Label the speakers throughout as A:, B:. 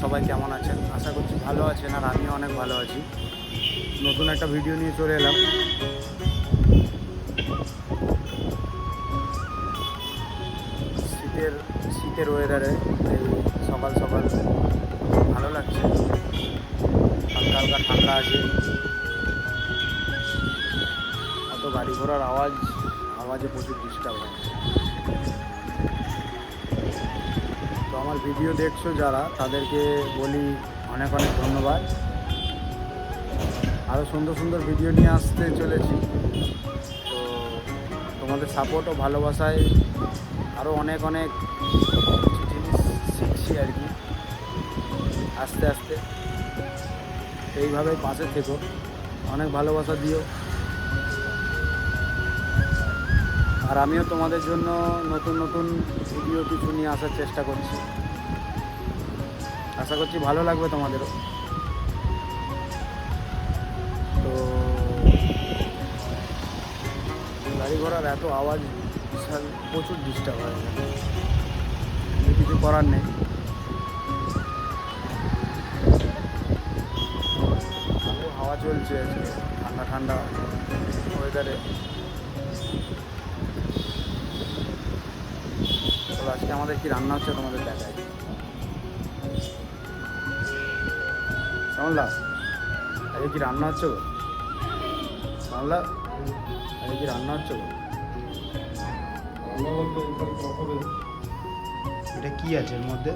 A: আছেন? আশা করছি ভালো আছেন আর আমিও অনেক ভালো আছি। নতুন একটা ভিডিও নিয়ে চলে এলাম। শীতের শীতের ওয়েদারে সকাল সকাল ভালো লাগছে। হালকা হালকা ঠান্ডা আছে। অত গাড়ি ঘোড়ার আওয়াজ, আওয়াজে প্রচুর ডিস্টার্ব হয়। আমার ভিডিও দেখছ যারা, তাদেরকে বলি অনেক অনেক ধন্যবাদ। আরও সুন্দর সুন্দর ভিডিও নিয়ে আসতে চলেছি। তো তোমাদের সাপোর্ট ও ভালোবাসায় আরও অনেক অনেক জিনিস শিখছি আর কি। আস্তে আস্তে। এইভাবেই পাশে থেকো। অনেক ভালোবাসা দিও। আর আমিও তোমাদের জন্য নতুন নতুন ভিডিও কিছু নিয়ে আসার চেষ্টা করছি। আশা করছি ভালো লাগবে তোমাদেরও। তো গাড়ি ঘোড়ার এত আওয়াজ, বিশাল প্রচুর ডিস্টার্ব হয়। কিছু করার নেই। হাওয়া চলছে ঠান্ডা ঠান্ডা ওয়েদারে তো আজকে আমাদের কি রান্না হচ্ছে তোমাদের দেখাই। শ্যামলা আজকে কি রান্না হচ্ছে গো? শ্যামলা আজকে কি রান্না হচ্ছে গো? এটা কি আছে এর মধ্যে?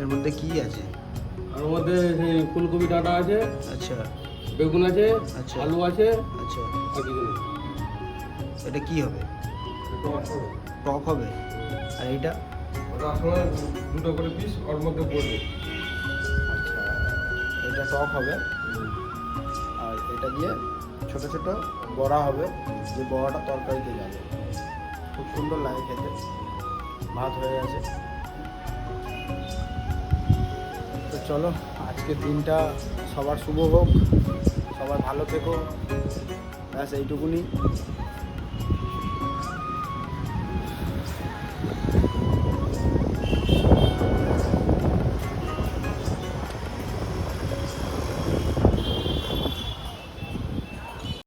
A: এর মধ্যে কি আছে?
B: আর ওর মধ্যে ফুলকপি ডাঁটা আছে
A: আচ্ছা।
B: বেগুন আছে
A: আচ্ছা।
B: আলু আছে
A: আচ্ছা।
B: আর কিছু নেই।
A: এটা কি হবে?
B: হবে।
A: টক হবে। আর এইটা?
B: দুটো করে পিস ওর মধ্যে পড়বে।
A: আচ্ছা এটা টক হবে। আর এটা দিয়ে ছোট ছোট বড়া হবে যে বড়াটা তরকারিতে যাবে। খুব সুন্দর লাগে খেতে। ভাত হয়ে গেছে। তো চলো আজকের দিনটা সবার শুভ হোক সবাই ভালো থেকো। ব্যাস এইটুকুনি।